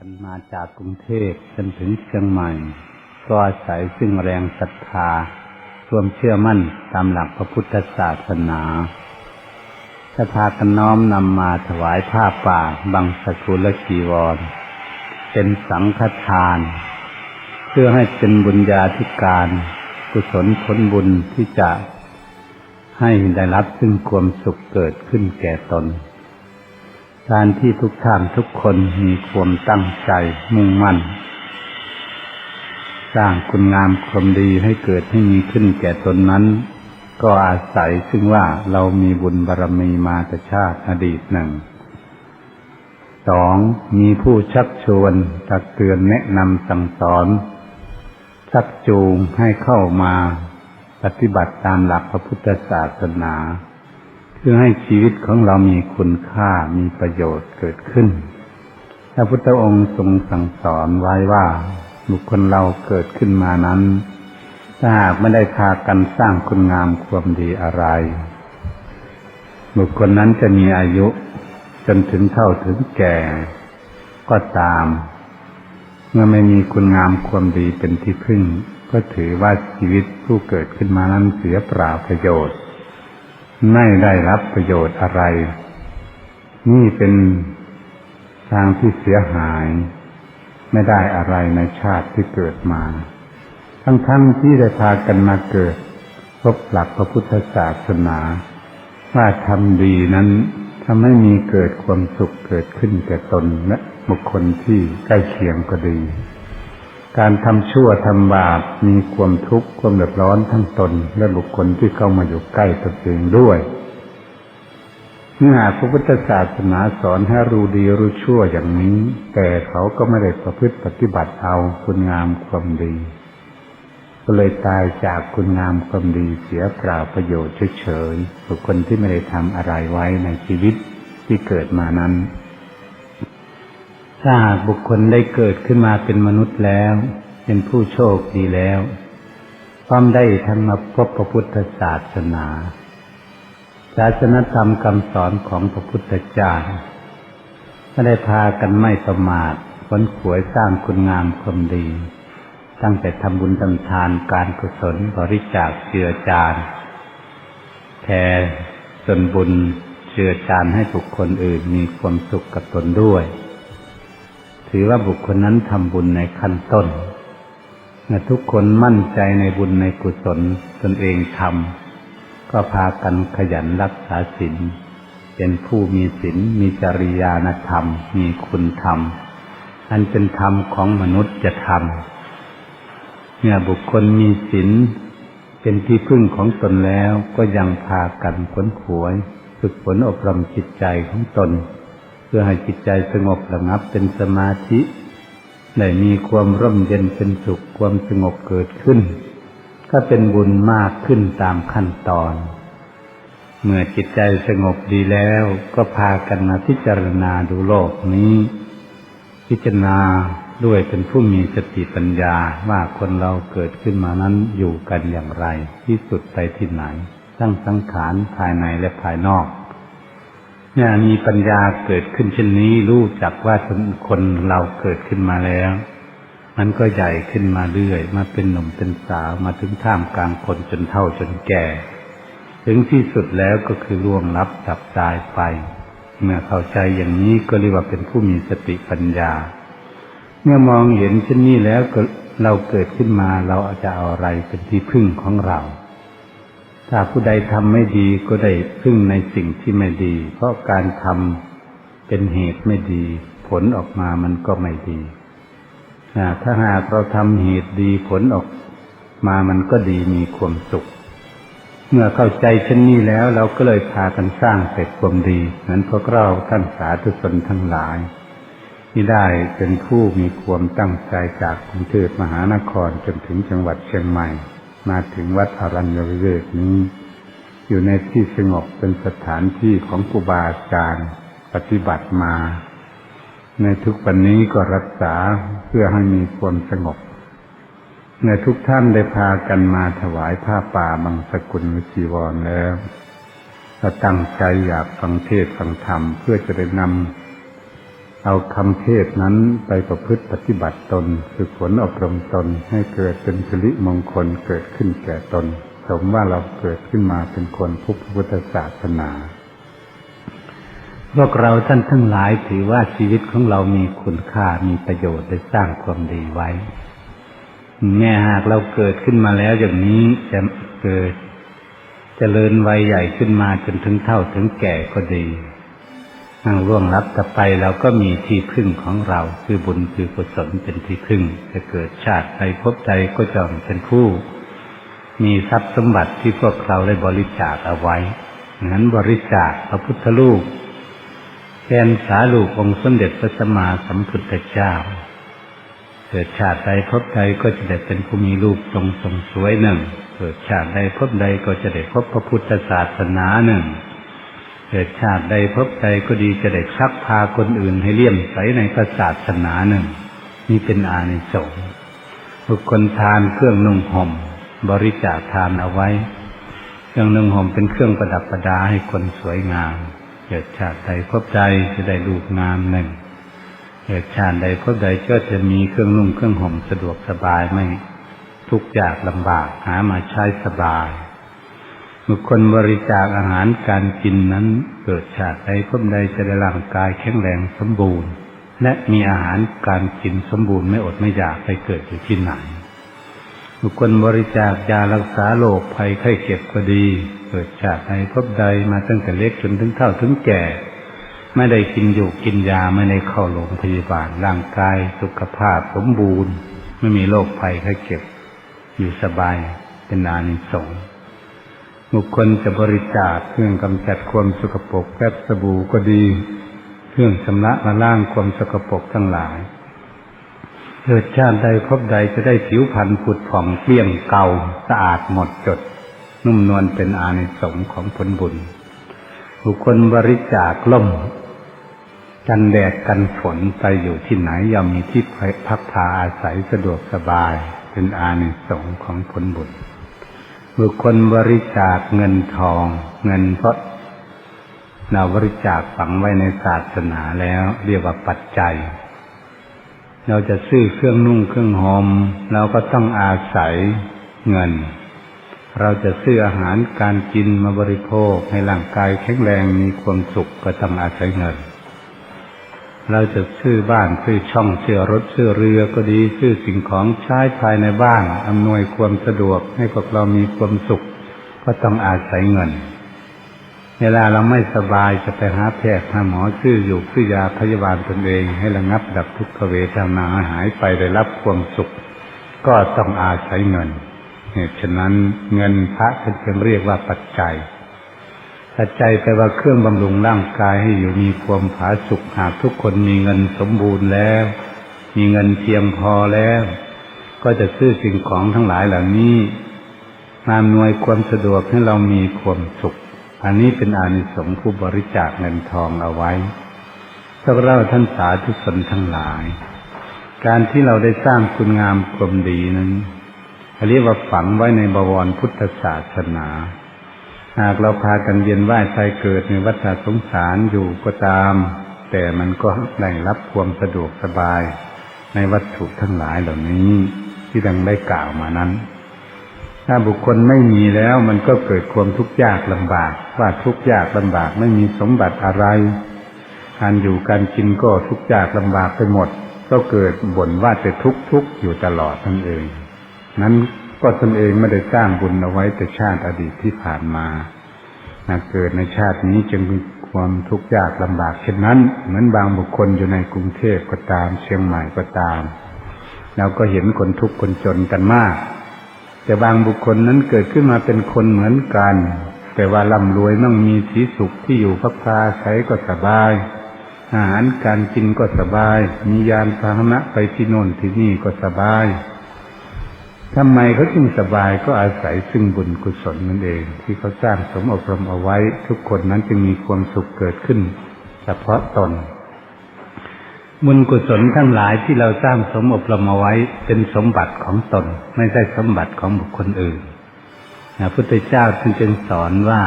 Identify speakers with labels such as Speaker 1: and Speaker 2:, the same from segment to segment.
Speaker 1: กันมาจากกรุงเทพจนถึงเชียงใหม่ก็อาศัยซึ่งแรงศรัทธาควมเชื่อมั่นตามหลักพระพุทธศาสนาถ้าพากันน้อมนำมาถวายผ้าป่าบังสกุลจีวร เป็นสังฆทาน เพื่อให้เป็นบุญญาธิการ กุศลผลบุญที่จะให้ได้รับซึ่งความสุขเกิดขึ้นแก่ตน การที่ทุกท่านทุกคนมีความตั้งใจมุ่งมั่น สร้างคุณงามความดีให้เกิดให้มีขึ้นแก่ตนนั้น ก็อาศัยซึ่งว่าเรามีบุญบารรมีมาแต่ชาติอดีตหนึ่งสองมีผู้ชักชวนตักเตือนแนะนำสั่งสอน ชักจูงให้เข้ามาปฏิบัติตามหลักพระพุทธศาสนา เพื่อให้ชีวิตของเรามีคุณค่ามีประโยชน์เกิดขึ้น พระพุทธองค์ทรงสั่งสอนไว้ว่าบุคคลเราเกิดขึ้นมานั้น ถ้าหากไม่ได้พากันสร้างคุณงามความดีอะไร บุคคลนั้นจะมีอายุจนถึงเท่าถึงแก่ ก็ตาม เมื่อไม่มีคุณงามความดีเป็นที่พึ่ง ก็ถือว่าชีวิตผู้เกิดขึ้นมานั้นเสียเปล่าประโยชน์ ไม่ได้รับประโยชน์อะไร นี่เป็นทางที่เสียหาย ไม่ได้อะไรในชาติที่เกิดมา ทั้งๆทที่ได้พากันมาเกิดพบหลักพระพุทธศาสนา ว่าทำดีนั้นทำให้มีเกิดความสุขเกิดขึ้นแก่ตนและบุคคลที่ใกล้เคียงก็ดี การทำชั่วทำบาปมีความทุกข์ความเดือดร้อนทั้งตนและบุคคลที่เข้ามาอยู่ใกล้ตนเองด้วยเมื่อหากพระพุทธศาสนาสอนให้รู้ดีรู้ชั่วอย่างนี้ แต่เขาก็ไม่ได้ประพฤติปฏิบัติเอาคุณงามความดีก็เลยตายจากคุณงามความดีเสียเปล่าประโยชน์เฉยๆบุคคลที่ไม่ได้ทำอะไรไว้ในชีวิตที่เกิดมานั้น ถ้าหากบุคคลได้เกิดขึ้นมาเป็นมนุษย์แล้ว เป็นผู้โชคดีแล้วความได้ทั้งมาพบพระพุทธศาสนา ศาสนธรรมคำสอนของพระพุทธเจ้าไม่ได้พากันไม่ประมาทขนขวยสร้างคุณงามความดี ตั้งแต่ทำบุญทำทานการกุศลบริจาคเจือจานแผ่ส่วนบุญเจือจานให้บุคคลอื่นมีความสุขกับตนด้วย ถือว่าบุคคลนั้นทำบุญในขั้นต้นทุกคนมั่นใจในบุญในกุศลตนเองทำก็พากันขยันรักษาศีลเป็นผู้มีศีลมีจริยานธรรม มีคุณธรรม อันเป็นธรรมของมนุษย์จะทำเมื่อบุคคลมีศีลเป็นที่พึ่งของตนแล้วก็ยังพากันขนขวย ฝึกฝนอบรมจิตใจของตน เพื่อให้จิตใจสงบระงับเป็นสมาธิได้มีความร่มเย็นเป็นสุขความสงบเกิดขึ้น ก็เป็นบุญมากขึ้นตามขั้นตอน เมื่อจิตใจสงบดีแล้วก็พากันมาพิจารณาดูโลกนี้ พิจารณาด้วยเป็นผู้มีสติปัญญาว่าคนเราเกิดขึ้นมานั้นอยู่กันอย่างไร ที่สุดไปที่ไหนทั้งสังขารภายในและภายนอก เนี่ยมีปัญญาเกิดขึ้นเช่นนี้รู้จักว่าคนเราเกิดขึ้นมาแล้ว มันก็ใหญ่ขึ้นมาเรื่อย มาเป็นหนุ่มเป็นสาวมาถึงท่ามกลางคนจนเท่าจนแก่ ถึงที่สุดแล้วก็คือร่วงรับดับตายไป เมื่อเข้าใจอย่างนี้ก็เรียกว่าเป็นผู้มีสติปัญญา เมื่อมองเห็นเช่นนี้แล้วก็เราเกิดขึ้นมาเราจะเอาอะไรเป็นที่พึ่งของเรา ถ้าผู้ใดทำไม่ดีก็ได้พึ่งในสิ่งที่ไม่ดี เพราะการทำเป็นเหตุไม่ดี ผลออกมามันก็ไม่ดีถ้าหากเราทำเหตุดีผลออกมามันก็ดีมีความสุข เมื่อเข้าใจเช่นนี้แล้วเราก็เลยพากันสร้างแต่ความดีนั้นพวกเราท่านสาธุชนทั้งหลาย ที่ได้เป็นผู้มีความตั้งใจจากกรุงเทพมหานครจนถึงจังหวัดเชียงใหม่ มาถึงวัดอรัญญเวกนี้ อยู่ในที่สงบเป็นสถานที่ของครูบาอาจารย์ปฏิบัติมา ในทุกวันนี้ก็รักษาเพื่อให้มีความสงบในทุกท่านได้พากันมาถวายผ้าป่าบางสกุลวิจีวรแล้วก็ตั้งใจอยากฟังเทศฟังธรรมเพื่อจะได้นำ เอาคำเทศนั้นไปประพฤติปฏิบัติตน ฝึกฝนอบรมตนให้เกิดเป็นสิริมงคลเกิดขึ้นแก่ตน สมว่าเราเกิดขึ้นมาเป็นคนพุทธพุทธศาสนา พวกเราท่านทั้งหลายถือว่าชีวิตของเรามีคุณค่ามีประโยชน์ได้สร้างความดีไว้แม้หากเราเกิดขึ้นมาแล้วอย่างนี้จะเกิดจเจริญวัยใหญ่ขึ้นมาจนถึงเท่าถึงแก่ก็ดี นั่งร่วงรับต่อไปเราก็มีที่พึ่งของเรา คือบุญคือกุศลเป็นที่พึ่ง จะเกิดชาติใดพบใดก็จะเป็นผู้ มีทรัพย์สมบัติที่พวกเราได้บริจาคเอาไว้งั้นบริจาคพระพุทธรูปแทนสาลูกองค์สมเด็จพระสัมมาสัมพุทธเจ้า เกิดชาติใดพบใดก็จะได้เป็นผู้มีรูปทรงทรงสวยหนึ่ง เกิดชาติใดพบใดก็จะได้พบพระพุทธศาสนาหนึ่ง เกิดชาติใดพบใดก็ดีจะได้ชักพาคนอื่นให้เลี่ยมใสในพระศาสนาหนึ่ง นี่เป็นอานิสงส์บุคคลทานเครื่องนุ่งห่ม บริจาคทานเอาไว้ เครื่องนุ่งห่มเป็นเครื่องประดับประดาให้คนสวยงาม เกิดชาติใดพบใดจะได้ลูกงามหนึ่งเกิดชาติใดพบใดก็จะมีเครื่องนุ่งเครื่องห่มสะดวกสบายไม่ทุกข์ยากลำบากหามาใช้สบาย บุคคลบริจาคอาหารการกินนั้นเกิดชาติใดพบใดจะได้ร่างกายแข็งแรงสมบูรณ์ และมีอาหารการกินสมบูรณ์ไม่อดไม่อยากไปเกิดอยู่ที่ไหน บุคคลบริจาคยารักษาโรคภัยไข้เจ็บก็ดี เกิดชาติใดพบใดมาตั้งแต่เล็กจนถึงเท่าถึงแก่ ไม่ได้กินอยู่กินยาไม่ได้เข้าโรงพยาบาลร่างกายสุขภาพสมบูรณ์ ไม่มีโรคภัยไข้เจ็บ อยู่สบายเป็นอานิสงส์ บุคคลจะบริจาคเครื่องกำจัดความสกปรกแป๊บสบู่ก็ดี เครื่องชำระมาล้างความสกปรกทั้งหลายเกิดชาติใดพบใดจะได้ผิวพรรณผุดผ่องเกลี้ยงเก่าสะอาดหมดจด นุ่มนวลเป็นอานิสงส์ของผลบุญ บุคคลบริจาคล่ม กันแดดกันฝนไปอยู่ที่ไหนย่อมมีที่พักพาอาศัยสะดวกสบายเป็นอานิสงส์ของผลบุญ บุคคลบริจาคเงินทอง เงินเพราะเราบริจาคฝังไว้ในศาสนาแล้ว เรียกว่าปัจจัย เราจะซื้อเครื่องนุ่งเครื่องหอมเราก็ต้องอาศัยเงิน เราจะซื้ออาหารการกินมาบริโภคให้ร่างกายแข็งแรงมีความสุขก็ต้องอาศัยเงิน เราจะซื้อบ้านซื้อช่องซื้อรถซื้อเรือก็ดีซื้อสิ่งของใช้ภายในบ้านอำนวยความสะดวกให้พวกเรามีความสุข ก็ต้องอาศัยเงิน เวลาเราไม่สบายจะไปหาแพทย์หาหมอซื้ออยู่ซื้อยาพยาบาลตนเองให้ระงับดับทุกขเวทนาหายไปได้รับความสุข ก็ต้องอาศัยเงินเหตุฉะนั้นเงินพระท่านจึงเรียกว่าปัจจัย ปัจจัยแปลว่าเครื่องบำรุงร่างกายให้อยู่มีความผาสุกหากทุกคนมีเงินสมบูรณ์แล้ว มีเงินเพียงพอแล้ว ก็จะซื้อสิ่งของทั้งหลายเหล่านี้มาหน่วยความสะดวกให้เรามีความสุข อันนี้เป็นอานิสงส์ผู้บริจาคเงินทองเอาไว้ถ้าเราท่านสาธุชนทั้งหลาย การที่เราได้สร้างคุณงามความดีนั้นเรียกว่าฝังไว้ในบวรพุทธศาสนา หากเราพากันเวียนว่ายใจเกิดในวัฏสงสารอยู่ก็ตาม แต่มันก็ได้รับความสะดวกสบายในวัตถุทั้งหลายเหล่านี้ที่ดังได้กล่าวมานั้น ถ้าบุคคลไม่มีแล้วมันก็เกิดความทุกข์ยากลำบาก ว่าทุกข์ยากลำบากไม่มีสมบัติอะไร การอยู่การกินก็ทุกข์ยากลำบากไปหมด ก็เกิดบ่นว่าจะทุกข์ทุกข์อยู่ตลอดทั้งเองนั้น ก็ตนเองไม่ได้สร้างบุญเอาไว้แต่ชาติอดีตที่ผ่านมาเกิดในชาตินี้จึงมีความทุกข์ยากลำบากเช่นนั้น เหมือนบางบุคคลอยู่ในกรุงเทพก็ตาม เชียงใหม่ก็ตามเราก็เห็นคนทุกข์คนจนกันมาก แต่บางบุคคลนั้นเกิดขึ้นมาเป็นคนเหมือนกัน แต่ว่าร่ำรวยมั่งมีสีสุขที่อยู่พักพาใช้ก็สบาย อาหารการกินก็สบาย มียานพาหนะไปที่โน่นที่นี่ก็สบาย ทำไมเขาจึงสบายก็อาศัยซึ่งบุญกุศลนั่นเอง ที่เขาสร้างสมอบรมเอาไว้ ทุกคนนั้นจึงมีความสุขเกิดขึ้น เฉพาะตนบุญกุศลทั้งหลายที่เราสร้างสมอบรมเอาไว้เป็นสมบัติของตน ไม่ใช่สมบัติของบุคคลอื่นพระพุทธเจ้าท่านจึงสอนว่า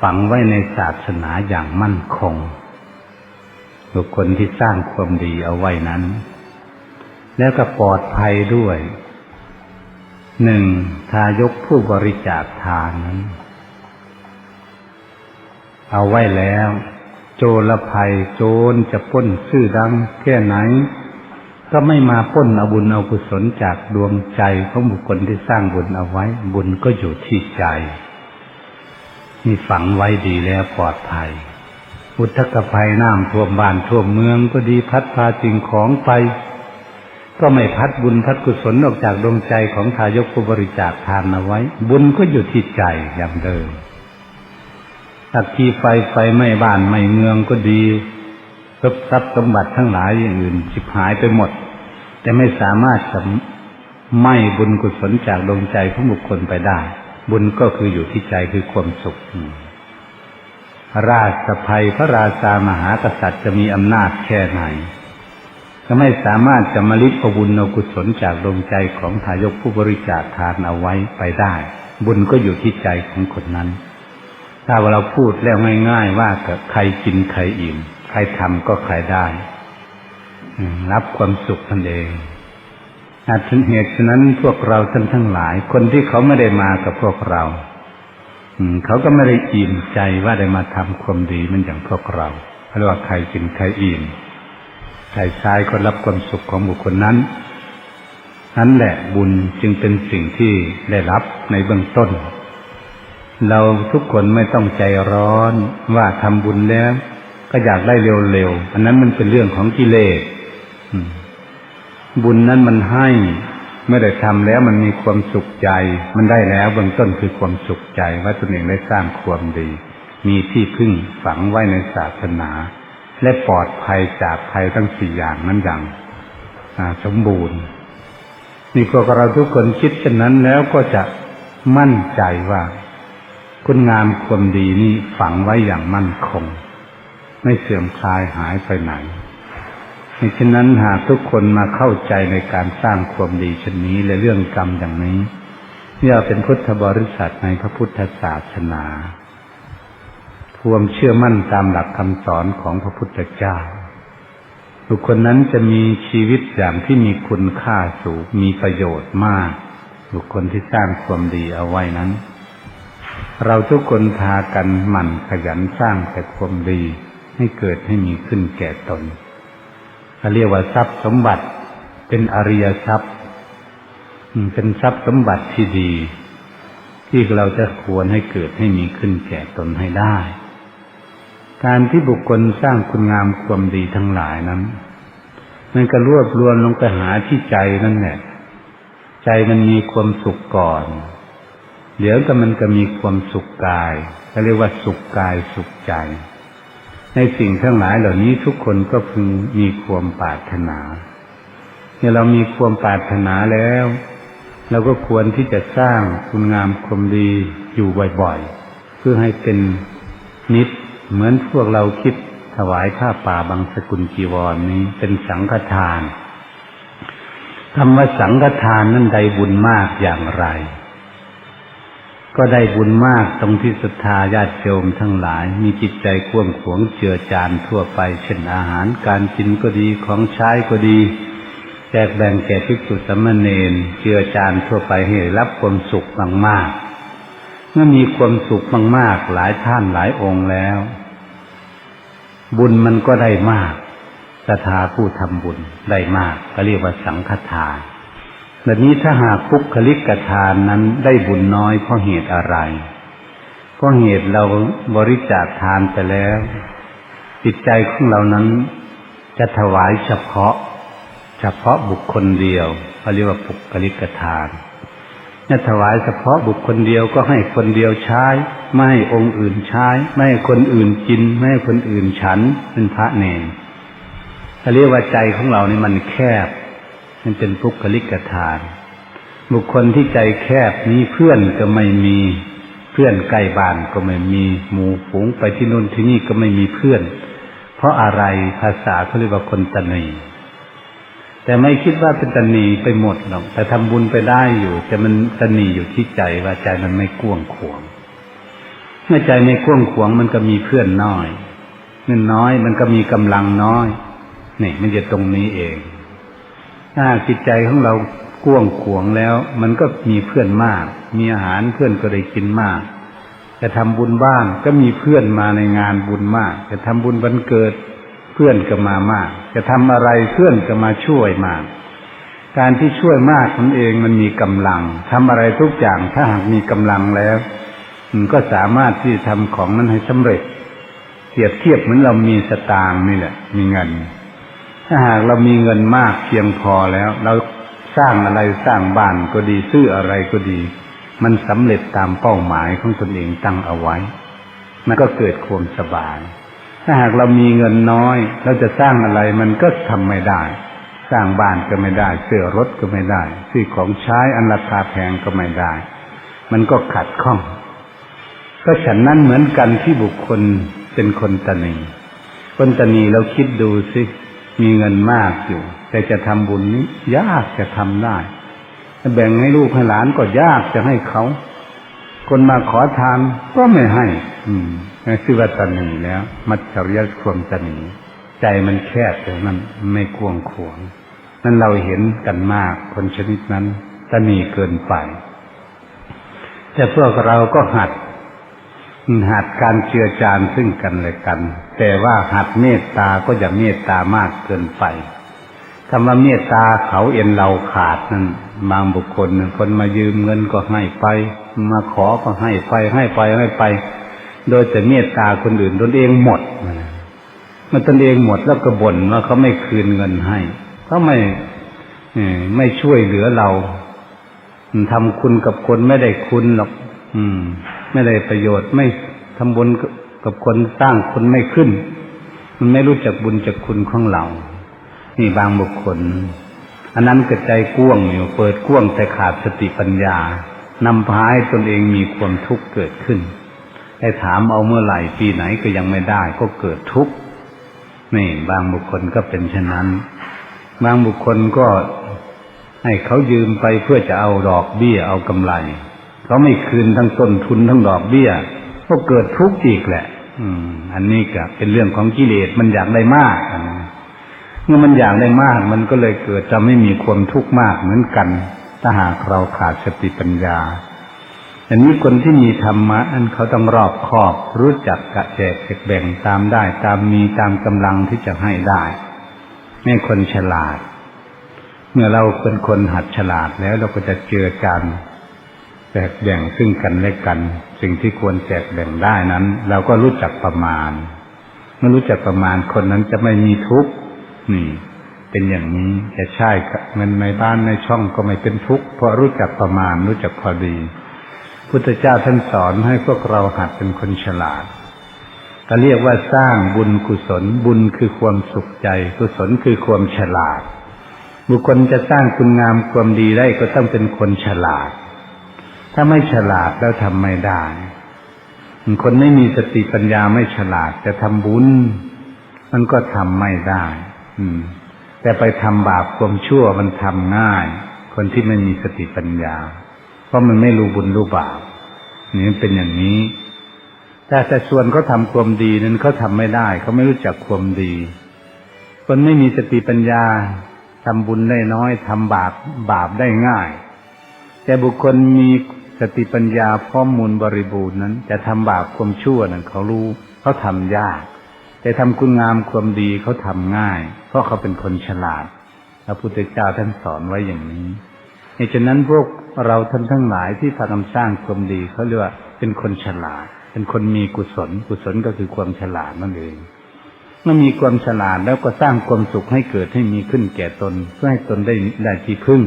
Speaker 1: ฝังไว้ในศาสนาอย่างมั่นคง บุคคลที่สร้างความดีเอาไว้นั้น แล้วก็ปลอดภัยด้วยหนึ่งทายกผู้บริจาคทานนั้น เอาไว้แล้ว โจรภัยโจรจะป้นชื่อดังแค่ไหน ก็ไม่มาป้นเอาบุญเอากุศลจากดวงใจของบุคคลที่สร้างบุญเอาไว้ บุญก็อยู่ที่ใจมีฝังไว้ดีแล้วปลอดภัย อุทกภัยน้ำท่วมบ้านท่วมเมืองก็ดีพัดพาสิ่งของไป ก็ไม่พัดบุญพัดกุศลออกจากดวงใจของทายกผู้บริจาคทานเอาไว้ บุญก็อยู่ที่ใจอย่างเดิมสักทีไฟไฟไหม้บ้านไหม้เมืองก็ดีทรัพย์ทรัพย์สมบัติทั้งหลายอย่างอื่นสิบหายไปหมด แต่ไม่สามารถจะไม้บุญกุศลจากดวงใจของบุคคลไปได้ บุญก็คืออยู่ที่ใจคือความสุข ราชภัยพระราชามหากษัตริย์จะมีอำนาจแค่ไหน ก็ไม่สามารถจะมาลิบอบุญอกุศลจากดวงใจของทายกผู้บริจาคทานเอาไว้ไปได้ บุญก็อยู่ที่ใจของคนนั้น ถ้าเราพูดแล้วง่าย ๆ ว่าใครกินใครอิ่ม ใครทำก็ใครได้รับความสุขนั่นเองอาจถึงเหตุฉะนั้นพวกเราท่านทั้งหลาย คนที่เขาไม่ได้มากับพวกเราเขาก็ไม่ได้อิ่มใจว่าได้มาทำความดีมันอย่างพวกเราเรียกว่าใครกินใครอิ่ม ครใช้ก็รับความสุขของบุคคลนั้น นั้นแหละบุญจึงเป็นสิ่งที่ได้รับในเบื้องต้น เราทุกคนไม่ต้องใจร้อนว่าทำบุญแล้ว ก็อยากได้เร็วๆ อันนั้นมันเป็นเรื่องของกิเลสบุญนั้นมันให้ไม่ได้ทำแล้วมันมีความสุขใจ มันได้แล้วเบื้องต้นคือความสุขใจว่าตนเองได้สร้างความดี มีที่พึ่งฝังไว้ในศาสนา และปลอดภัยจากภัยทั้งสี่อย่างนั้นอย่างสมบูรณ์ นี่พวกเราทุกคนคิดเช่นนั้นแล้วก็จะมั่นใจว่า คุณงามความดีนี้ฝังไว้อย่างมั่นคง ไม่เสื่อมคลายหายไปไหนในฉะนั้นหากทุกคนมาเข้าใจในการสร้างความดีเช่นนี้และเรื่องกรรมอย่างนี้เราเป็นพุทธบริษัทในพระพุทธศาสนา ความเชื่อมั่นตามหลักคำสอนของพระพุทธเจ้า บุคคลนั้นจะมีชีวิตอย่างที่มีคุณค่าสูงมีประโยชน์มาก บุคคลที่สร้างความดีเอาไว้นั้น เราทุกคนพากันหมั่นขยันสร้างแต่ความดีให้เกิดให้มีขึ้นแก่ตนเขาเรียกว่าทรัพย์สมบัติเป็นอริยทรัพย์ เป็นทรัพย์สมบัติที่ดี ที่เราจะควรให้เกิดให้มีขึ้นแก่ตนให้ได้ การที่บุคคลสร้างคุณงามความดีทั้งหลายนั้น มันก็รวบรวมลงไปหาที่ใจนั่นแหละ ใจมันมีความสุขก่อน เดี๋ยวก็มันก็มีความสุขกายเขาเรียกว่าสุขกายสุขใจ ในสิ่งทั้งหลายเหล่านี้ทุกคนก็พึงมีความปรารถนาเนี่ยเรามีความปรารถนาแล้วเราก็ควรที่จะสร้างคุณงามความดีอยู่บ่อยๆ เพื่อให้เป็นนิด เหมือนพวกเราคิดถวายผ้าป่าบางสกุลจีวรนนี้เป็นสังฆทานคำว่าสังฆทานนั้นใดบุญมากอย่างไร ก็ได้บุญมากตรงที่ศรัทธาญาติโยมทั้งหลาย มีจิตใจกว้างขวงเจือจานทั่วไป เช่นอาหารการกินก็ดีของใช้ก็ดี แจกแบ่งแก่ภิกษุสมณเณรเจือจานทั่วไปให้รับความสุขมากๆ เมื่อมีความสุขมากๆหลายท่านหลายองค์แล้ว บุญมันก็ได้มากศรัทธาผู้ทำบุญได้มาก ก็เรียกว่าสังฆทานแบบนี้ถ้าหากปุคลิกทานนั้นได้บุญน้อยเพราะเหตุอะไรเพราะเหตุเราบริจาคทานไปแล้ว จิตใจของเรานั้นจะถวายเฉพาะ เฉพาะบุคคลเดียวเขาเรียกว่าปุคลิกทาน จะถวายเฉพาะบุคคลเดียวก็ให้คนเดียวใช้ ไม่ให้องค์อื่นใช้ ไม่ให้คนอื่นกิน ไม่ให้คนอื่นฉันเป็นพระเนรเรียกว่าใจของเรานี่มันแคบ มันเป็นพุคลิกทาน บุคคลที่ใจแคบนี้เพื่อนก็ไม่มี เพื่อนใกล้บ้านก็ไม่มีหมู่ฝูงไปที่นู่นที่นี่ก็ไม่มีเพื่อน เพราะอะไรภาษาเขาเรียกว่าคนตนี แต่ไม่คิดว่าเป็นตนีไปหมดหรอก แต่ทำบุญไปได้อยู่ แต่มันตนีอยู่ที่ใจว่าใจมันไม่กว้างขวง เมื่อใจไม่กว้างขวงมันก็มีเพื่อนน้อยเงินน้อย มันก็มีกำลังน้อยนี่มันจะตรงนี้เอง ถ้าจิตใจของเราก้วงขวงแล้ว มันก็มีเพื่อนมาก มีอาหารเพื่อนก็ได้กินมากจะทำบุญบ้านก็มีเพื่อนมาในงานบุญมาก จะทำบุญวันเกิดเพื่อนก็มามาก จะทำอะไรเพื่อนก็มาช่วยมาก การที่ช่วยมากตนเองมันมีกำลังทำอะไรทุกอย่างถ้าหากมีกำลังแล้วมันก็สามารถที่จะทำของนั้นให้สำเร็จเทียบเทียบเหมือนเรามีสตางค์นี่แหละ มีเงิน ถ้าหากเรามีเงินมากเพียงพอแล้ว เราสร้างอะไรสร้างบ้านก็ดีซื้ออะไรก็ดี มันสำเร็จตามเป้าหมายของตนเองตั้งเอาไว้ มันก็เกิดความสบาย ถ้าหากเรามีเงินน้อย เราจะสร้างอะไรมันก็ทำไม่ได้ สร้างบ้านก็ไม่ได้ซื้อรถก็ไม่ได้ซื้อของใช้อันราคาแพงก็ไม่ได้ มันก็ขัดข้องก็ฉันนั้นเหมือนกันที่บุคคลเป็นคนตนีคนตนีเราคิดดูสิมีเงินมากอยู่ แต่จะทำบุญนี้ยากจะทำได้แบ่งให้ลูกให้หลานก็ยากจะให้เขา คนมาขอทานก็ไม่ให้ อืมนั่อว่าตนีแล้ว มัจฉริยะความตนีใจมันแคบแต่มันไม่กวงขวง นั่นเราเห็นกันมาก คนชนิดนั้นตนีเกินไป แต่พวกเราก็หัด หัดการเชื่อจานซึ่งกันและกัน แต่ว่าหัดเมตตาก็อย่าเมตตามากเกินไปคำว่าเมตตาเขาเอ็นเราขาดนั่นบางบุคคลคนมายืมเงินก็ให้ไป มาขอก็ให้ไปให้ไปให้ไป โดยแต่เมตตาคนอื่นตนเองหมดมันตนเองหมดแล้วก็บ่นว่าเขาไม่คืนเงินให้เขาไม่ไม่ช่วยเหลือเราทำคุณกับคนไม่ได้คุณหรอกอืมไม่ได้ประโยชน์ไม่ทำบุญกับคนสร้างคนไม่ขึ้น มันไม่รู้จักบุญจากคุณของเรา นี่บางบุคคล อันนั้นกระใจกว้างอยู่เปิดกว้างแต่ขาดสติปัญญา นำพาให้ตนเองมีความทุกข์เกิดขึ้นให้ถามเอาเมื่อไหร่ปีไหนก็ยังไม่ได้ก็เกิดทุกข์นี่บางบุคคลก็เป็นเช่นนั้น บางบุคคลก็ให้เขายืมไปเพื่อจะเอาดอกเบี้ยเอากำไรเขาไม่คืนทั้งต้นทุนทั้งดอกเบี้ย ก็เกิดทุกข์อีกแหละ อืม อันนี้ก็เป็นเรื่องของกิเลสมันอยากได้มากเมื่อมันอยากได้มาก มันก็เลยเกิดจะไม่มีความทุกข์มากเหมือนกัน ถ้าหากเราขาดสติปัญญา อันนี้คนที่มีธรรมะอันเขาต้องรอบคอบ รู้จักกะแจกแบ่งตามได้ ตามมีตามกำลังที่จะให้ได้ไม่คนฉลาด เมื่อเราเป็นคนหัดฉลาดแล้วเราก็จะเจอกันแจกแบ่งซึ่งกันและกัน สิ่งที่ควรแจกแบ่งได้นั้น เราก็รู้จักประมาณ เมื่อรู้จักประมาณคนนั้นจะไม่มีทุกข์นี่ เป็นอย่างนี้จะใช่เงินในบ้านในช่องก็ไม่เป็นทุกข์เพราะรู้จักประมาณรู้จักพอดี พุทธเจ้าท่านสอนให้พวกเราหัดเป็นคนฉลาดก็เรียกว่าสร้างบุญกุศลบุญคือความสุขใจ กุศลคือความฉลาด บุคคลจะสร้างคุณงามความดีได้ก็ต้องเป็นคนฉลาด ถ้าไม่ฉลาดแล้วทำไม่ได้ คนไม่มีสติปัญญาไม่ฉลาดจะทำบุญ มันก็ทำไม่ได้ อืม แต่ไปทำบาปความชั่วมันทำง่าย คนที่ไม่มีสติปัญญา เพราะมันไม่รู้บุญรู้บาปนี่เป็นอย่างนี้ แต่แต่ส่วนเขาทาความดีนั้นเขาทำไม่ได้เขาไม่รู้จักความดี คนไม่มีสติปัญญาทำบุญได้น้อยทำบาปบาปได้ง่าย แต่บุคคลมีสติปัญญาพร้อมมูลบริบูรณ์นั้น จะทำบาปความชั่วนั้นเขารู้เขาทำยาก แต่ทำคุณงามความดีเขาทำง่าย เพราะเขาเป็นคนฉลาด พระพุทธเจ้าท่านสอนไว้อย่างนี้เหตุฉะนั้นพวกเราท่านทั้งหลายที่พากันสร้างความดีเขาเรียกว่าเป็นคนฉลาด เป็นคนมีกุศล กุศลก็คือความฉลาดนั่นเองเมื่อมีความฉลาดแล้วก็สร้างความสุขให้เกิดให้มีขึ้นแก่ตนเพื่อให้ตนได้ได้ที่พึ่ง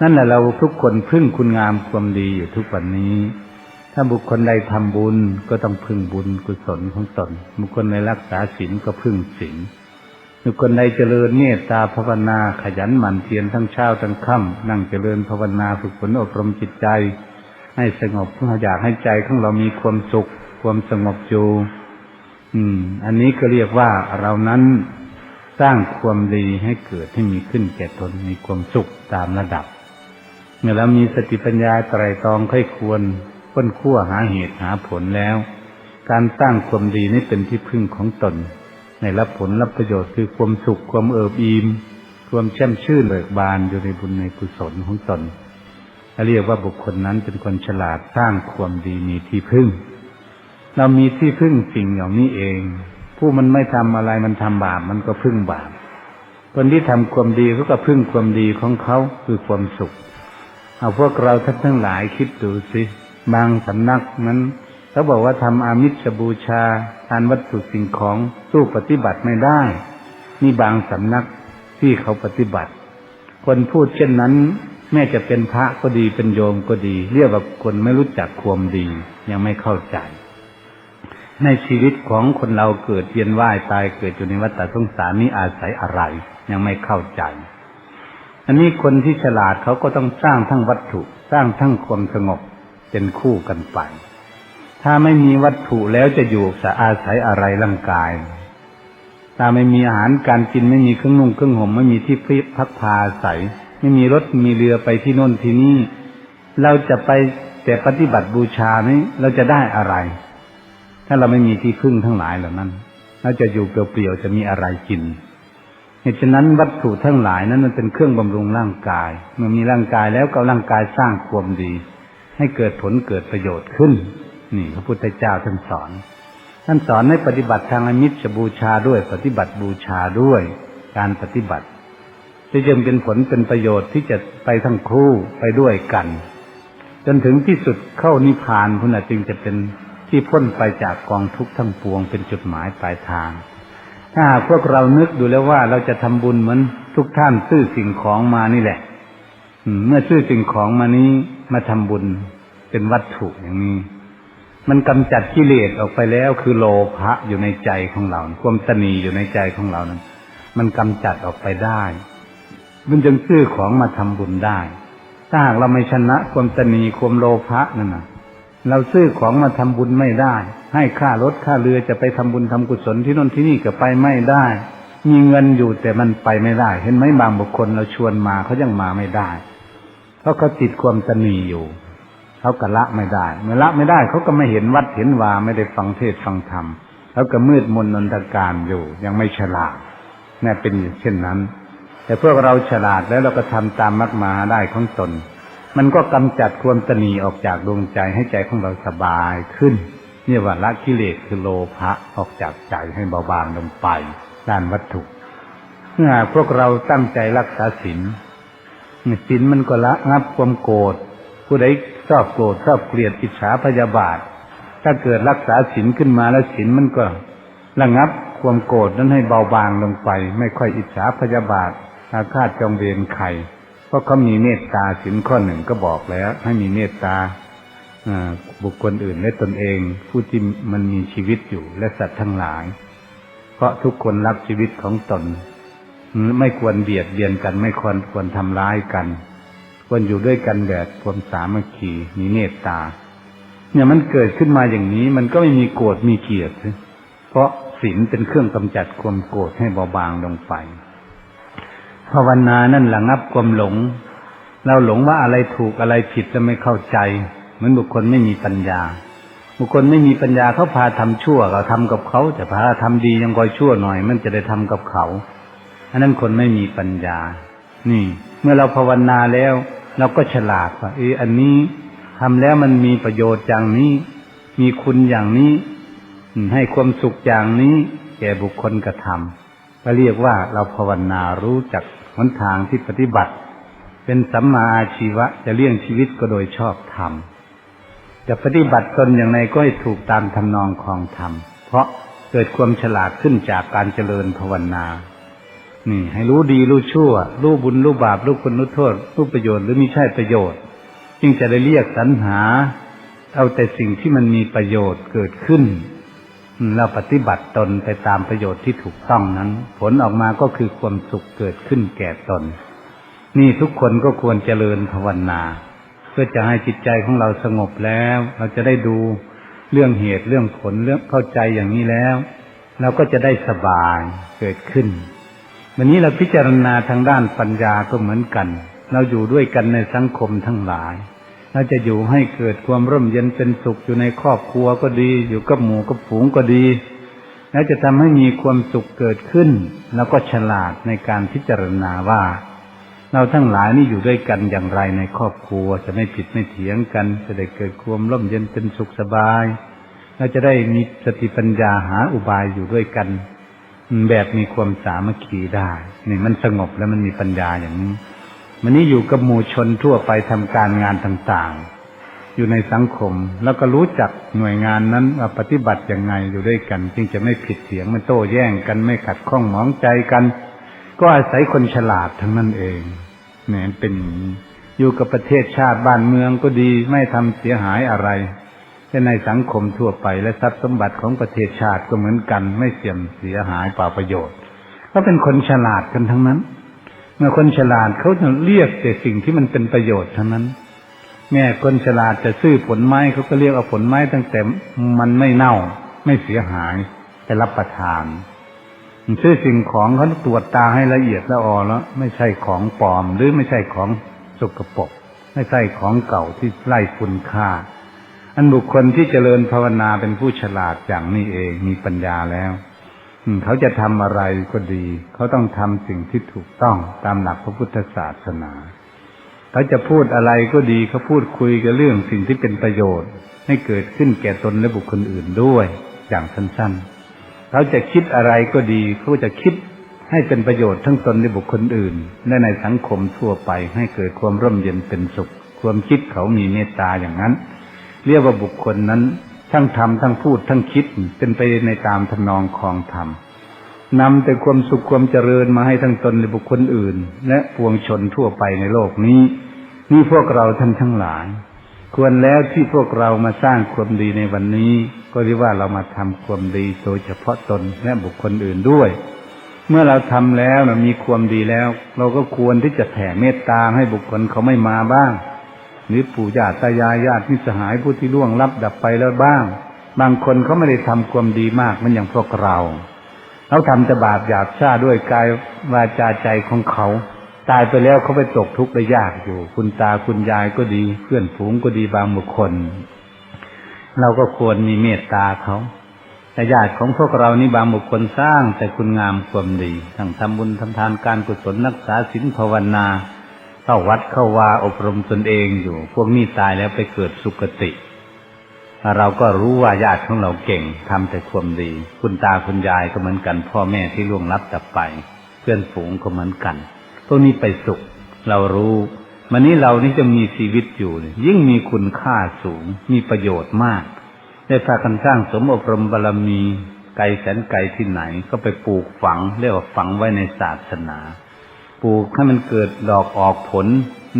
Speaker 1: นั่นแหละเราทุกคนพึ่งคุณงามความดีอยู่ทุกวันนี้ ถ้าบุคคลใดทำบุญก็ต้องพึ่งบุญกุศลของตน บุคคลใดรักษาศีลก็พึ่งศีล บุคคลใดเจริญเมตตาภาวนาขยันหมั่นเพียรทั้งเช้าทั้งค่ำนั่งเจริญภาวนาฝึกฝนอบรมจิตใจ ให้สงบเพื่ออยากให้ใจของเรามีความสุข ความสงบอยู่อืม อันนี้ก็เรียกว่าเรานั้นสร้างความดีให้เกิดให้มีขึ้นแก่ตนมีความสุขตามระดับ เมื่อเรามีสติปัญญาไตรตรองค่อยควร ค้นคั่วหาเหตุหาผลแล้ว การสร้งความดีนี่เป็นที่พึ่งของตน ในรับผลรับประโยชน์คือความสุขความเอิบอิ่มความแช่มชื่นเบิกบานอยู่ในบุญในกุศลของตนเรียกว่าบุคคลนั้นเป็นคนฉลาดสร้างความดีมีที่พึ่ง เรามีที่พึ่งสิ่งอย่างนี้เอง ผู้มันไม่ทำอะไรมันทำบาปมันก็พึ่งบาปคนที่ทำความดีเขาก็พึ่งความดีของเขาคือความสุข เอาพวกเราท่านทั้งหลายคิดดูสิ บางสำนักนั้นเขาบอกว่าทำอามิสบูชาทานวัตถุสิ่งของสู้ปฏิบัติไม่ได้ นี่บางสำนักที่เขาปฏิบัติ คนพูดเช่นนั้น แม้จะเป็นพระก็ดีเป็นโยมก็ดี เรียกว่าคนไม่รู้จักความดี ยังไม่เข้าใจ ในชีวิตของคนเราเกิดเวียนว่ายตายเกิดอยู่ในวัฏสงสารนี้อาศัยอะไร ยังไม่เข้าใจ อันนี้คนที่ฉลาดเขาก็ต้องสร้างทั้งวัตถุ สร้างทั้งความสงบ เป็นคู่กันไป ถ้าไม่มีวัตถุแล้วจะอยู่จะอาศัยอะไรร่างกาย ถ้าไม่มีอาหารการกินไม่มีเครื่องนุ่งเครื่องห่มไม่มีที่พักพาอาศัย ไม่มีรถมีเรือไปที่โน่นที่นี่ เราจะไปแต่ปฏิบัติบูชานี้เราจะได้อะไร ถ้าเราไม่มีที่พึ่งทั้งหลายเหล่านั้นเราจะอยู่เปลี่ยวๆจะมีอะไรกินเหตุฉะนั้นวัตถุทั้งหลายนั้นมันเป็นเครื่องบำรุงร่างกาย เมื่อมีร่างกายแล้วก็ร่างกายสร้างความดี ให้เกิดผลเกิดประโยชน์ขึ้น นี่พระพุทธเจ้าท่านสอน ท่านสอนให้ปฏิบัติทางอมิตรบูชาด้วย ปฏิบัติบูชาด้วย การปฏิบัติจะยังเป็นผลเป็นประโยชน์ที่จะไปทั้งคู่ไปด้วยกัน จนถึงที่สุดเข้านิพพานพุทธจึงจะเป็นที่พ้นไปจากกองทุกข์ทั้งปวงเป็นจุดหมายปลายทาง ถ้าหากพวกเรานึกดูแล้วว่าเราจะทำบุญเหมือนทุกท่านซื้อสิ่งของมานี่แหละเมื่อซื้อสิ่งของมานี้ มาทำบุญเป็นวัตถุอย่างนี้ มันกำจัดกิเลสออกไปแล้วคือโลภะอยู่ในใจของเราความตนีอยู่ในใจของเรานั้น มันกำจัดออกไปได้ มันจึงซื้อของมาทำบุญได้ ถ้าหากเราไม่ชนะความตนีความโลภะนั่นนะเราซื้อของมาทำบุญไม่ได้ ให้ค่ารถค่าเรือจะไปทำบุญทำกุศลที่น่นที่นี่ก็ไปไม่ได้ มีเงินอยู่แต่มันไปไม่ได้ เห็นไหมบางบุคคลเราชวนมาเขายังมาไม่ได้ เพราะเขาติดความตนีอยู่เขาก็ละไม่ได้ เมื่อละไม่ได้เขาก็ไม่เห็นวัดเห็นวาไม่ได้ฟังเทศฟังธรรมเขาก็มืดมนนนทการอยู่ ยังไม่ฉลาดนี่เป็นเช่นนั้น แต่พวกเราฉลาดแล้วเราก็ทำตามมรรคมาได้ของตน มันก็กำจัดความตนีออกจากดวงใจให้ใจของเราสบายขึ้นเนี่ยว่าละกิเลสคือโลภะออกจากใจให้เบาบางลงไปด้านวัตถุเมื่อพวกเราตั้งใจรักษาศีล ศีลมันก็ละงับความโกรธผู้ใดชอบโกรธชอบเกลียดอิจฉาพยาบาท ถ้าเกิดรักษาศีลขึ้นมาแล้วศีลมันก็ระงับความโกรธนั้นให้เบาบางลงไป ไม่ค่อยอิจฉาพยาบาท อาฆาตจองเวรใครเพราะเขามีเมตตาศีลข้อหนึ่งก็บอกแล้ว ให้มีเมตตาบุคคลอื่นและตนเอง ผู้ที่มันมีชีวิตอยู่และสัตว์ทั้งหลาย เพราะทุกคนรักชีวิตของตน ไม่ควรเบียดเบียนกัน ไม่ควรควรทำร้ายกัน ควรอยู่ด้วยกันแบบความสามัคคีมีเมตตา เนี่ยมันเกิดขึ้นมาอย่างนี้ มันก็ไม่มีโกรธมีเกลียดเพราะศีลเป็นเครื่องกำจัดความโกรธให้เบาบางลงไปภาวนานั่นระงับความหลง เราหลงว่าอะไรถูกอะไรผิดจะไม่เข้าใจเหมือนบุคคลไม่มีปัญญา บุคคลไม่มีปัญญาเขาพาทำชั่วเราทำกับเขาแต่พาทำดียังคอยชั่วหน่อย มันจะได้ทำกับเขา อันนั้นคนไม่มีปัญญา นี่ เมื่อเราภาวนาแล้ว เราก็ฉลาดว่าเอออันนี้ทำแล้วมันมีประโยชน์อย่างนี้ มีคุณอย่างนี้ ให้ความสุขอย่างนี้ แก่บุคคลกระทำก็เรียกว่าเราภาวนารู้จักหนทางที่ปฏิบัติ เป็นสัมมาอาชีวะจะเลี่ยงชีวิตก็โดยชอบธรรมจะปฏิบัติตนอย่างไรก็ให้ถูกตามทำนองของธรรม เพราะเกิดความฉลาดขึ้นจากการเจริญภาวนา นี่ ให้รู้ดีรู้ชั่ว รู้บุญรู้บาป รู้คุณรู้โทษ รู้ประโยชน์หรือไม่ใช่ประโยชน์ จึงจะได้เรียกสรรหา เอาแต่สิ่งที่มันมีประโยชน์เกิดขึ้นเราปฏิบัติตนไปตามประโยชน์ที่ถูกต้องนั้น ผลออกมาก็คือความสุขเกิดขึ้นแก่ตน นี่ทุกคนก็ควรเจริญภาวนา เพื่อจะให้จิตใจของเราสงบแล้ว เราจะได้ดูเรื่องเหตุเรื่องผลเรื่องเข้าใจอย่างนี้แล้ว เราก็จะได้สบายเกิดขึ้น วันนี้เราพิจารณาทางด้านปัญญาก็เหมือนกัน เราอยู่ด้วยกันในสังคมทั้งหลาย เราจะอยู่ให้เกิดความร่มเย็นเป็นสุขอยู่ในครอบครัวก็ดี อยู่กับหมู่กับฝูงก็ดี แล้วจะทำให้มีความสุขเกิดขึ้น แล้วก็ฉลาดในการพิจารณาว่า เราทั้งหลายนี่อยู่ด้วยกันอย่างไรในครอบครัว จะไม่ผิดไม่เถียงกัน จะได้เกิดความร่มเย็นเป็นสุขสบายเราจะได้มีสติปัญญาหาอุบายอยู่ด้วยกัน แบบมีความสามัคคีได้นี่มันสงบแล้วมันมีปัญญาอย่างนี้มันนี้อยู่กับหมู่ชนทั่วไปทำการงานต่างๆ อยู่ในสังคม แล้วก็รู้จักหน่วยงานนั้นว่าปฏิบัติยังไงอยู่ด้วยกัน จึงจะไม่ผิดเสียงไม่โต้แย้งกันไม่ขัดข้องหมองใจกัน ก็อาศัยคนฉลาดทั้งนั้นเองเนี่ยเป็นอย่างนี้อยู่กับประเทศชาติบ้านเมืองก็ดีไม่ทำเสียหายอะไร แต่ในสังคมทั่วไปและทรัพย์สมบัติของประเทศชาติก็เหมือนกัน ไม่เสื่อมเสียหายเปล่าประโยชน์ ก็เป็นคนฉลาดกันทั้งนั้น เมื่อคนฉลาดเขาจะเรียกแต่สิ่งที่มันเป็นประโยชน์ทั้งนั้นแม่คนฉลาดจะซื้อผลไม้เขาก็เรียกเอาผลไม้ตั้งแต่มันไม่เน่า ไม่เสียหายแต่รับประทานซื้อสิ่งของเขาตรวจตาให้ละเอียดละออแล้ว ไม่ใช่ของปลอม หรือไม่ใช่ของสกปรกไม่ใช่ของเก่าที่ไร้คุณค่า อันบุคคลที่เจริญภาวนาเป็นผู้ฉลาดอย่างนี้เองมีปัญญาแล้วเขาจะทำอะไรก็ดี เขาต้องทำสิ่งที่ถูกต้องตามหลักพระพุทธศาสนา เขาจะพูดอะไรก็ดีเขาพูดคุยกับเรื่องสิ่งที่เป็นประโยชน์ ให้เกิดขึ้นแก่ตนและบุคคลอื่นด้วยอย่างสั้นๆ เขาจะคิดอะไรก็ดี เขาจะคิดให้เป็นประโยชน์ทั้งตนและบุคคลอื่นและในสังคมทั่วไปให้เกิดความร่มเย็นเป็นสุข ความคิดเขามีเมตตาอย่างนั้น เรียกว่าบุคคลนั้น ทั้งทำทั้งพูดทั้งคิดเป็นไปในตามทำนองของธรรมนำแต่ความสุขความเจริญมาให้ทั้งตนและบุคคลอื่น และปวงชนทั่วไปในโลกนี้ นี่พวกเราท่านทั้งหลาย ควรแล้วที่พวกเรามาสร้างความดีในวันนี้ ก็เรียกว่าเรามาทำความดีโดยเฉพาะตนและบุคคลอื่นด้วย เมื่อเราทำแล้วเรามีความดีแล้ว เราก็ควรที่จะแผ่เมตตาให้บุคคลเขาไม่มาบ้าง หรือปู่ย่าตายายญาติมิสหายผู้ที่ล่วงลับดับไปแล้วบ้าง บางคนเขาไม่ได้ทำความดีมากมันอย่างพวกเราเขาทำจะบาปหยาบช้าด้วยกายวาจาใจของเขา ตายไปแล้วเขาไปตกทุกข์ได้ยากอยู่ คุณตาคุณยายก็ดี เพื่อนฝูงก็ดีบางบุคคล เราก็ควรมีเมตตาเขาแต่ญาติของพวกเรานี่บางบุคคลสร้างแต่คุณงามความดีทั้งทำบุญทำทานการกุศลรักษาศีลภาวนา เข้าวัดเข้าวาอบรมตนเองอยู่ พวกนี้ตายแล้วไปเกิดสุคติ เราก็รู้ว่าญาติของเราเก่งทำแต่ความดี คุณตาคุณยายก็เหมือนกัน พ่อแม่ที่ล่วงลับจับไป เพื่อนฝูงก็เหมือนกัน พวกนี้ไปสุข เรารู้มันนี้เรานี่จะมีชีวิตอยู่ ยิ่งมีคุณค่าสูง มีประโยชน์มาก ได้พากันสร้างสมอบรมบารรมี ไกลแสนไกลที่ไหนก็ไปปลูกฝัง เรียกว่าฝังไว้ในศาสนา ปลูกให้มันเกิดดอกออกผล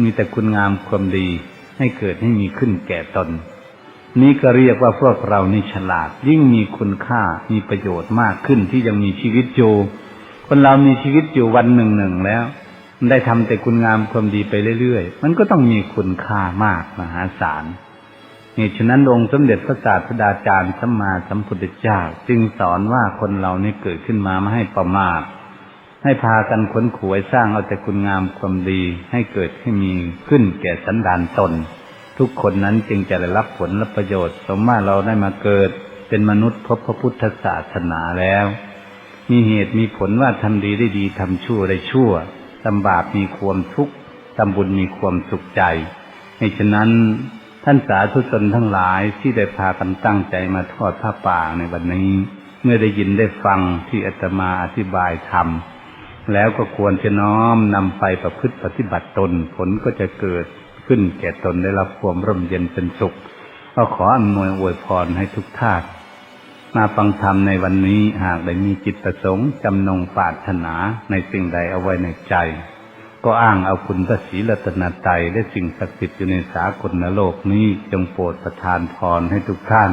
Speaker 1: มีแต่คุณงามความดี ให้เกิดให้มีขึ้นแก่ตน นี้ก็เรียกว่าพวกเรานี่ฉลาด ยิ่งมีคุณค่ามีประโยชน์มากขึ้นที่ยังมีชีวิตอยู่คนเรามีชีวิตอยู่วันหนึ่งหนึ่งแล้วได้ทำแต่คุณงามความดีไปเรื่อยๆ มันก็ต้องมีคุณค่ามากมหาศาลเหตุฉะนั้นองค์สมเด็จพระศาสดาจารย์สัมมาสัมพุทธเจ้า จึงสอนว่าคนเรานี่เกิดขึ้นมาไม่ให้ประมาท ให้พากันขนขวยสร้างเอาแต่คุณงามความดีให้เกิดให้มีขึ้นแก่สันดานตน ทุกคนนั้นจึงจะได้รับผลและประโยชน์ สมมาเราได้มาเกิด เป็นมนุษย์พบพระพุทธศาสนาแล้ว มีเหตุมีผลว่าทำดีได้ดีทำชั่วได้ชั่วทำบาปมีความทุกข์ทำบุญมีความสุขใจเหตุฉะนั้นท่านสาธุชนทั้งหลายที่ได้พากันตั้งใจมาทอดผ้าป่าในวันนี้ เมื่อได้ยินได้ฟังที่อาตมาอธิบายธรรม แล้วก็ควรจะน้อมนำไปประพฤติปฏิบัติตน ผลก็จะเกิดขึ้นแก่ตนได้รับความร่มเย็นเป็นสุข ก็ขออำนวยอวยพรให้ทุกท่านมาฟังธรรมในวันนี้หากได้มีจิตประสงค์จำนงปาถนาในสิ่งใดเอาไว้ในใจ ก็อ้างเอาคุณพระศรีรัตนตรัยและสิ่งศักดิ์สิทธิ์อยู่ในสากลโลกนี้จงโปรดประทานพรให้ทุกท่าน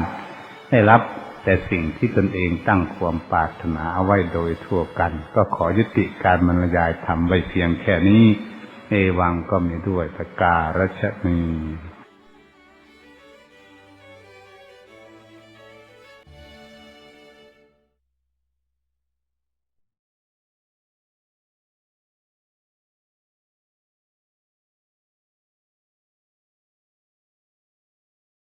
Speaker 1: ได้รับ แต่สิ่งที่ตนเองตั้งความปรารถนาเอาไว้โดยทั่วกัน ก็ขอยุติการบรรยายทำไว้เพียงแค่นี้ เอวังก็มีด้วยประการัชนี